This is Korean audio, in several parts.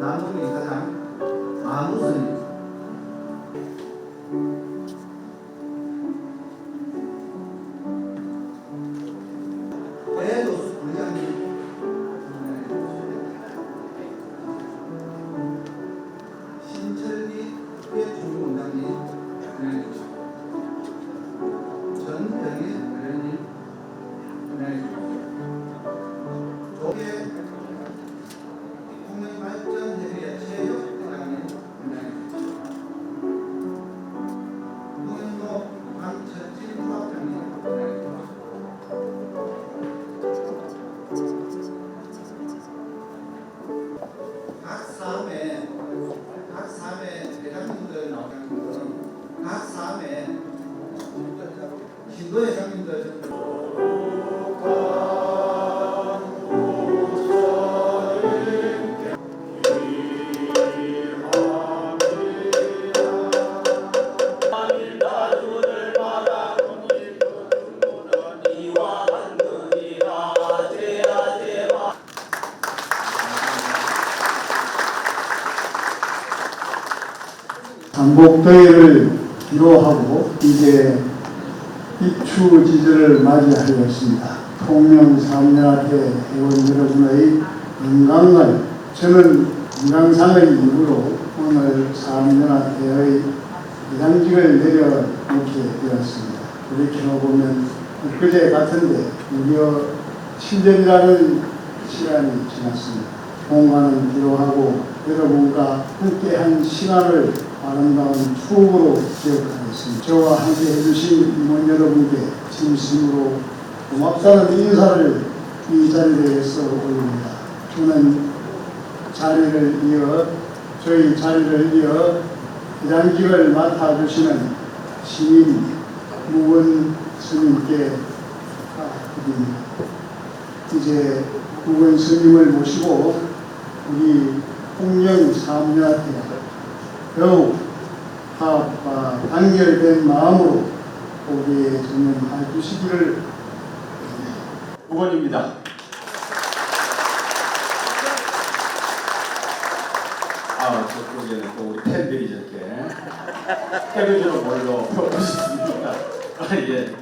남중 이사장 안우선 신도 회장님들 한복대회를 기로하고 이제 입추 지절을 맞이하였습니다. 통명삼년학회 회원 여러분의 건강을 저는 건강상의 이유로 오늘 삼년학회의 회장직을 내려놓게 되었습니다. 이렇게 보면 엊그제 같은데 무려 7년이라는 시간이 지났습니다. 공간은 기로하고 여러분과 함께한 시간을 아름다운 추억으로 기억 하겠습니다. 저와 함께 해주신 임원 여러분께 진심으로 고맙다는 인사를 이 자리에서 올립니다. 저는 자리를 이어 저희 자리를 이어 회장직을 맡아주시는 시민 무건 스님께 드립니다. 이제 무건 스님을 모시고 우리 홍영 사무한테 더욱 화합과 단결된 마음으로 우리의 전념해 주시기를 5번입니다. 아, 저쪽에는 또 우리 팬들이 저렇게 해외적으로 뭘로 풀어보셨습니까? 아, 예.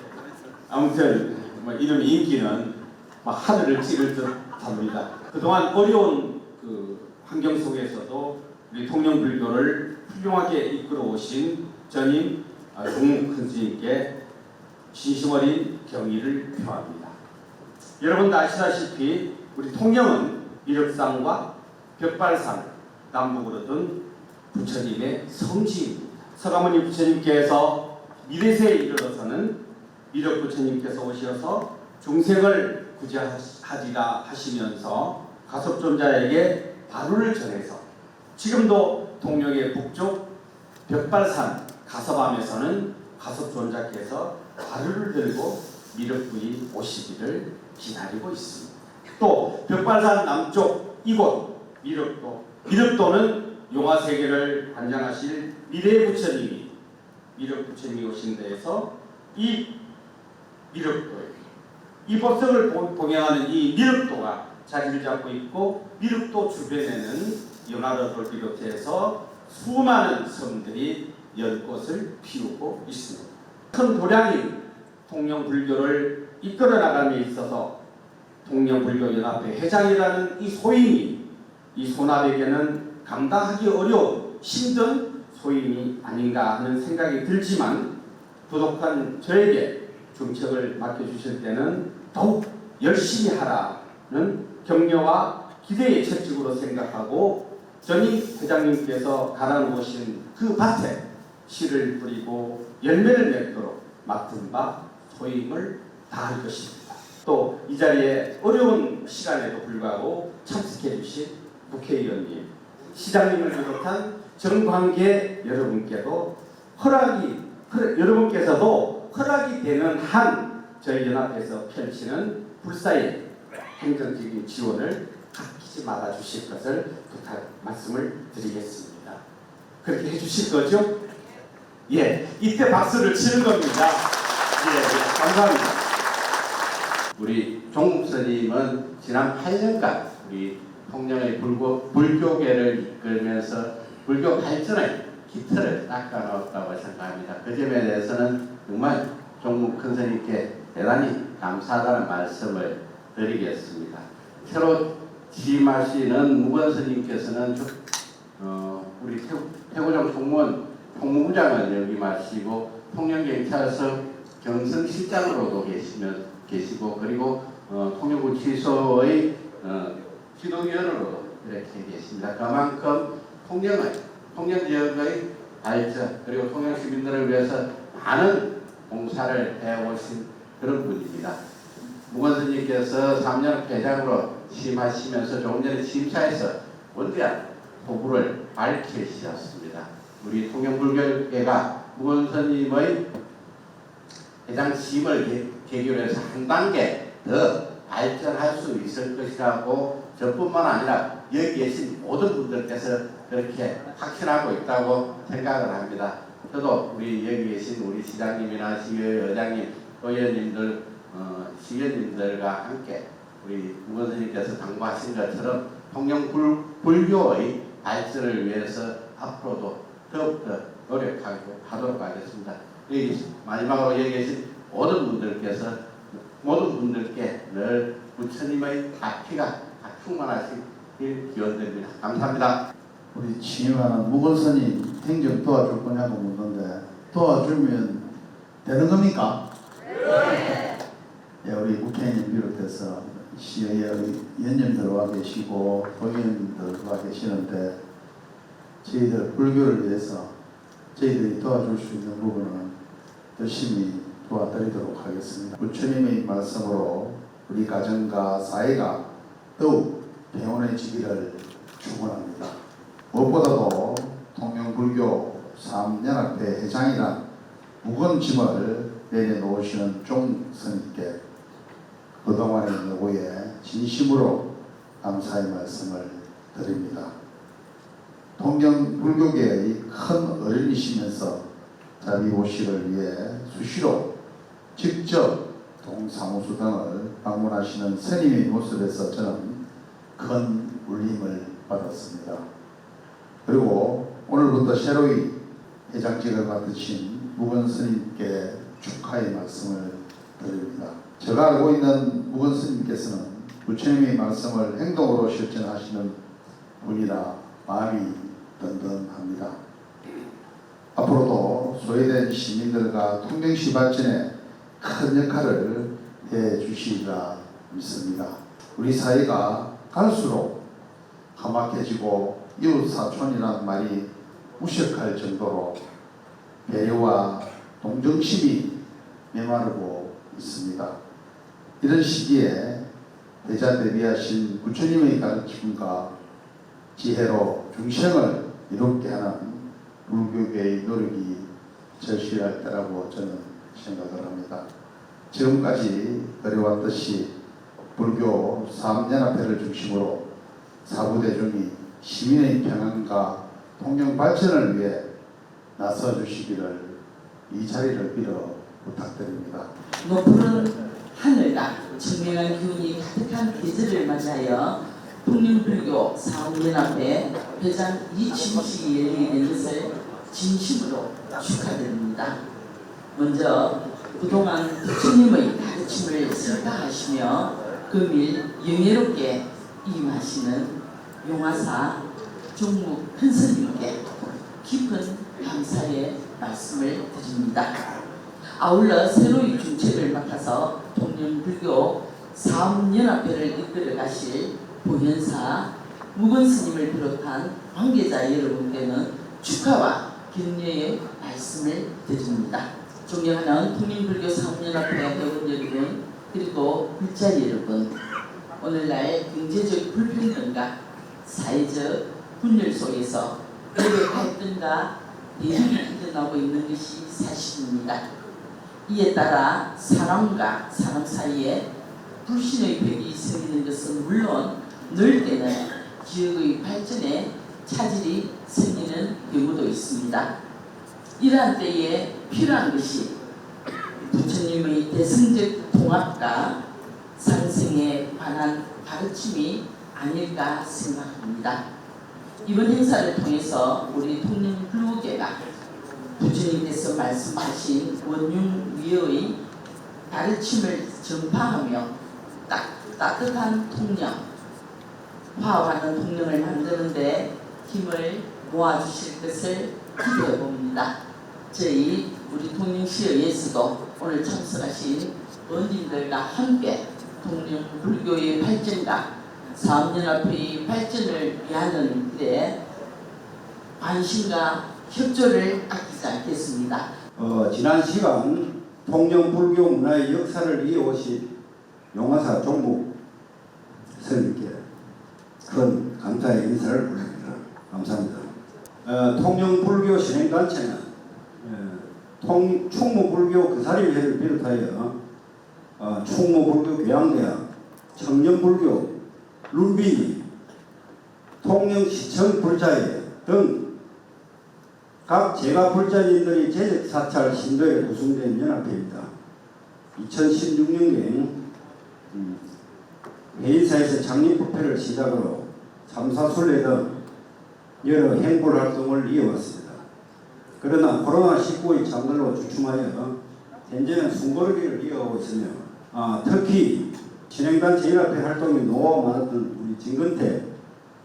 아무튼 뭐 이런 인기는 막 하늘을 찌를 듯 합니다. 그동안 어려운 그 환경 속에서도 우리 통영 불교를 훌륭하게 이끌어 오신 전임 아, 큰 스님께 진심 어린 경의를 표합니다. 여러분 다 아시다시피 우리 통영은 미륵산과 벽발산 남북으로 둔 부처님의 성지입니다. 서가모니 부처님께서 미래세에 이르러서는 미륵 부처님께서 오셔서 중생을 구제하리라 하시면서 가섭존자에게 바루를 전해서 지금도 동력의 북쪽 벽발산 가섭암에서는 가섭존자께서 바루를 들고 미륵분이 오시기를 기다리고 있습니다. 또 벽발산 남쪽 이곳 미륵도 미륵도는 용화 세계를 관장하실 미래 부처님이 미륵 부처님이 오신 데에서 이 미륵도 이 법석을 보- 봉양하는 이 미륵도가 자리를 잡고 있고 미륵도 주변에는 연화로를 비롯해서 수많은 섬들이 연꽃을 피우고 있습니다. 큰 도량인 통영불교를 이끌어 나감에 있어서 통영불교연합회 회장이라는 이 소임이 이 소납에게는 감당하기 어려운 힘든 소임이 아닌가 하는 생각이 들지만 부족한 저에게 중책을 맡겨주실 때는 더욱 열심히 하라는 격려와 기대의 채찍으로 생각하고 전임 회장님께서 갈아놓으신 그 밭에 씨를 뿌리고 열매를 맺도록 맡은 바 소임을 다할 것입니다. 또 이 자리에 어려운 시간에도 불구하고 참석해 주신 국회의원님, 시장님을 비롯한 정관계 여러분께도 허락이 허- 여러분께서도 허락이 되는 한 저희 연합에서 펼치는 불사의 행정적인 지원을 아끼지 말아 주실 것을 부탁 말씀을 드리겠습니다. 그렇게 해주실 거죠? 예, 이때 박수를 치는 겁니다. 예, 예, 감사합니다. 우리 종국 스님은 지난 8년간 우리 통영의 불교, 불교계를 이끌면서 불교 발전의 기틀을 닦아놓았다고 생각합니다. 그 점에 대해서는 정말 종국 큰 스님께 대단히 감사하다는 말씀을 드리겠습니다. 새로 취임하시는 무건 스님께서는 저- 어, 우리 태- 태고정 총무원 총무부장을 역임하시고 통영경찰서 경성실장으로도 계시면 계시고 그리고 어, 통영구치소의 어, 지도위원으로도 이렇게 계십니다. 그만큼 통영의 통영 지역의 발전 그리고 통영 시민들을 위해서 많은 공사를 해오신 그런 분입니다. 무건스님께서 3년 회장으로 취임하시면서 조금 전에 취임사에서 원대한 포부를 밝히셨습니다. 우리 통영불교계가 무건스님의 회장 취임을 계- 계기로 해서 한 단계 더 발전할 수 있을 것이라고 저뿐만 아니라 여기 계신 모든 분들께서 그렇게 확신하고 있다고 생각을 합니다. 저도 우리 여기 계신 우리 시장님이나 시의회 의장님, 의원님들, 어, 시의원님들과 함께 우리 무건스님께서 당부하신 것처럼 통영 불, 불교의 발전을 위해서 앞으로도 더욱더 노력하고 하도록 하겠습니다. 여기 마지막으로 여기 계신 모든 분들께서 모든 분들께 늘 부처님의 가피가 다 충만하시길 기원드립니다. 감사합니다. 우리 취임하는 무건선이 행정 도와줄 거냐고 묻는데 도와주면 되는 겁니까? 예, 우리 국회의원 비롯해서 시의회 위원님들 와 계시고 도의원님들 와 계시는데 저희들 불교를 위해서 저희들이 도와줄 수 있는 부분은 열심히 도와드리도록 하겠습니다. 부처님의 말씀으로 우리 가정과 사회가 더욱 평온해지기를 축원합니다. 무엇보다도 통영불교 3연합회 회장이란 무거운 짐을 내려놓으시는 종스님께 그동안의 노고에 진심으로 감사의 말씀을 드립니다. 통영불교계의 큰 어른이시면서 자비보시를 위해 수시로 직접 동사무소 등을 방문하시는 스님의 모습에서 저는 큰 울림을 받았습니다. 그리고 오늘부터 새로이 회장직을 맡으신 무건 스님께 축하의 말씀을 드립니다. 제가 알고 있는 무건 스님께서는 부처님의 말씀을 행동으로 실천하시는 분이라 마음이 든든합니다. 앞으로도 소외된 시민들과 통영시 발전에 큰 역할을 해 주시리라 믿습니다. 우리 사회가 갈수록 험악해지고 이웃 사촌이라는 말이 무색할 정도로 배려와 동정심이 메마르고 있습니다. 이런 시기에 대자 대비하신 부처님의 가르침과 지혜로 중생을 이롭게 하는 불교계의 노력이 절실할 때라고 저는 생각을 합니다. 지금까지 그래왔듯이 불교 삼연합회를 중심으로 사부대중이 시민의 평안과 통영 발전을 위해 나서 주시기를 이 자리를 빌어 부탁드립니다. 높은 하늘과 청명한 기운이 가득한 계절을 맞이하여 통영불교 사업연합회 회장 이취식이 열리게 된 것을 진심으로 축하드립니다. 먼저 그동안 부처님의 가르침을 설파하시며 금일 영예롭게 임하시는 용화사 종묵 큰스님께 깊은 감사의 말씀을 드립니다. 아울러 새로이 중책을 맡아서 통영불교 사업연합회를 이끌어 가실 보현사 무건 스님을 비롯한 관계자 여러분께는 축하와 격려의 말씀을 드립니다. 존경하는 통영불교 사업연합회 회원 여러분 그리고 불자 여러분 오늘날 경제적 불평등과 사회적 분열 속에서 갈등과 대립이 일어나고 있는 것이 사실입니다. 이에 따라 사람과 사람 사이에 불신의 벽이 생기는 것은 물론 늘 때는 지역의 발전에 차질이 생기는 경우도 있습니다. 이러한 때에 필요한 것이 부처님의 대승적 통합과 상생에 관한 가르침이 아닐까 생각합니다. 이번 행사를 통해서 우리 통영불교계가 부처님께서 말씀하신 원융 위의 가르침을 전파하며 딱, 따뜻한 통영, 화합하는 통영을 만드는데 힘을 모아주실 것을 기대해 봅니다. 저희 우리 통영시의회에서도 오늘 참석하신 원님들과 함께 통영 불교의 발전과 사업연합회의 발전을 위하는 일에 관심과 협조를 아끼지 않겠습니다. 어, 지난 시간 통영 불교 문화의 역사를 이어오신 용화사 종목 스님께 큰 감사의 인사를 올립니다. 감사합니다. 어, 통영 불교 신행단체는 어, 통, 충무불교 그사림회를 비롯하여 어, 충무불교 교양대학, 청년불교, 룬비니, 통영시청 불자회 등 각 제가 불자님들이 제적 사찰 신도에 구성된 연합회입니다. 2016년경 회의사에서 창립부패를 시작으로 참사순례 등 여러 행볼 활동을 이어왔습니다. 그러나 코로나19의 장들로 주춤하여 현재는 숨고르기를 이어가고 있으며 아, 특히 진행단체 연합회 활동에 노하우가 많았던 우리 진근태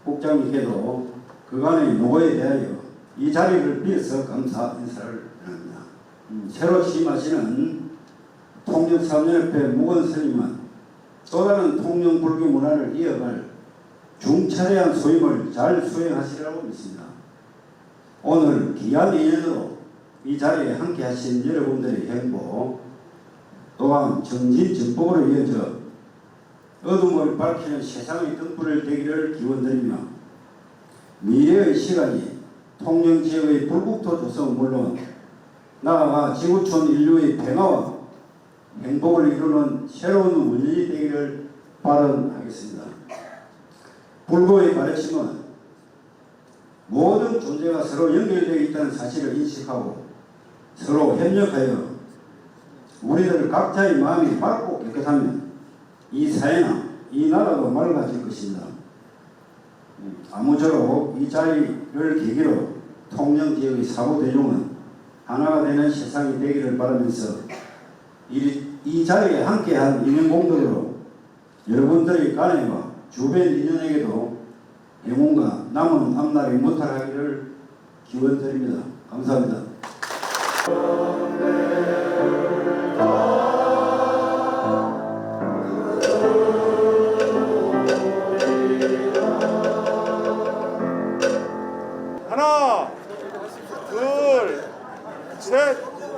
국장님께도 그간의 노고에 대하여 이 자리를 빌어서 감사 인사를 드립니다. 음, 새로 취임하시는 통영사업연합회 무건 스님은 또 다른 통영 불교 문화를 이어갈 중차대한 소임을 잘 수행하시리라고 믿습니다. 오늘 귀한 인연으로 이 자리에 함께 하신 여러분들의 행복 또한 정진정복으로 이어져 어둠을 밝히는 세상의 등불을 되기를 기원드리며 미래의 시간이 통영 지역의 불국토 조성은 물론 나아가 지구촌 인류의 평화와 행복을 이루는 새로운 원인이 되기를 발언하겠습니다. 불교의 가르침은 모든 존재가 서로 연결되어 있다는 사실을 인식하고 서로 협력하여 우리들 각자의 마음이 맑고 깨끗하면 이 사회나 이 나라도 맑아질 것입니다. 아무쪼록 이 자리를 계기로 통영 지역의 사고 대중은 하나가 되는 세상이 되기를 바라면서 이, 이 자리에 함께한 인연 공덕으로 여러분들의 가내와 주변 인연에게도 영혼과 남은 앞날이 무탈하기를 기원드립니다. 감사합니다.